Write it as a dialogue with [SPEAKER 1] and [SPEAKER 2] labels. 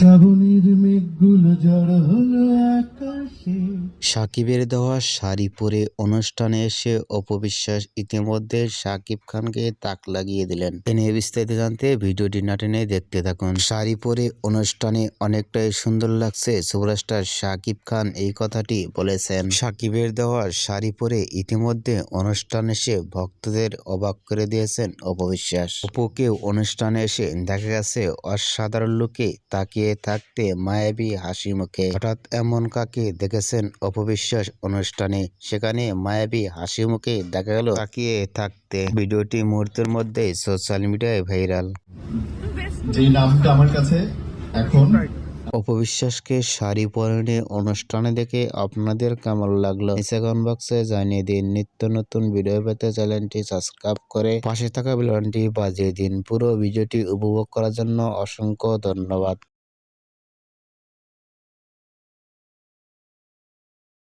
[SPEAKER 1] শ্রাবণীর
[SPEAKER 2] সাকিবের দেওয়া শাড়ি পরে অনুষ্ঠানে এসে অপবিশ্বাস ইতিমধ্যে সাকিব খানকে তাক লাগিয়ে দিলেন। এ নিয়ে বিস্তারিত জানতে ভিডিওটি না টেনে দেখতে থাকুন। শাড়ি পরে অনুষ্ঠানে অনেকটাই সুন্দর লাগছে সুপারস্টার সাকিব খান এই কথাটি বলেছেন। সাকিবের দেওয়া শাড়ি পরে ইতিমধ্যে অনুষ্ঠানে এসে ভক্তদের অবাক করে দিয়েছেন অপবিশ্বাস। অপুকেও অনুষ্ঠানে এসে দেখা গেছে অসাধারণ লোকে তাকিয়ে থাকতে মায়াবী হাসি মুখে। হঠাৎ এমন কাকে দেখেছেন অপবিশ্বাস অনুষ্ঠানে? সেখানে মায়াবী হাসি মুখে দেখা গেল তাকিয়ে থাকতে। ভিডিওটি মুহূর্তের মধ্যে সোশ্যাল মিডিয়ায় ভাইরাল
[SPEAKER 1] যেই নামটা আমার কাছে এখন
[SPEAKER 2] অপবিশ্বাসকে শাড়ি পরনে অনুষ্ঠানে দেখে আপনাদের কেমন লাগল? নিচে কমেন্ট বক্সে জানিয়ে দিন নিত্য নতুন ভিডিও পেতে চ্যানেলটি সাবস্ক্রাইব করে পাশে থাকা বেলনটি বাজিয়ে দিন। পুরো ভিডিওটি উপভোগ করার জন্য অসংখ্য ধন্যবাদ।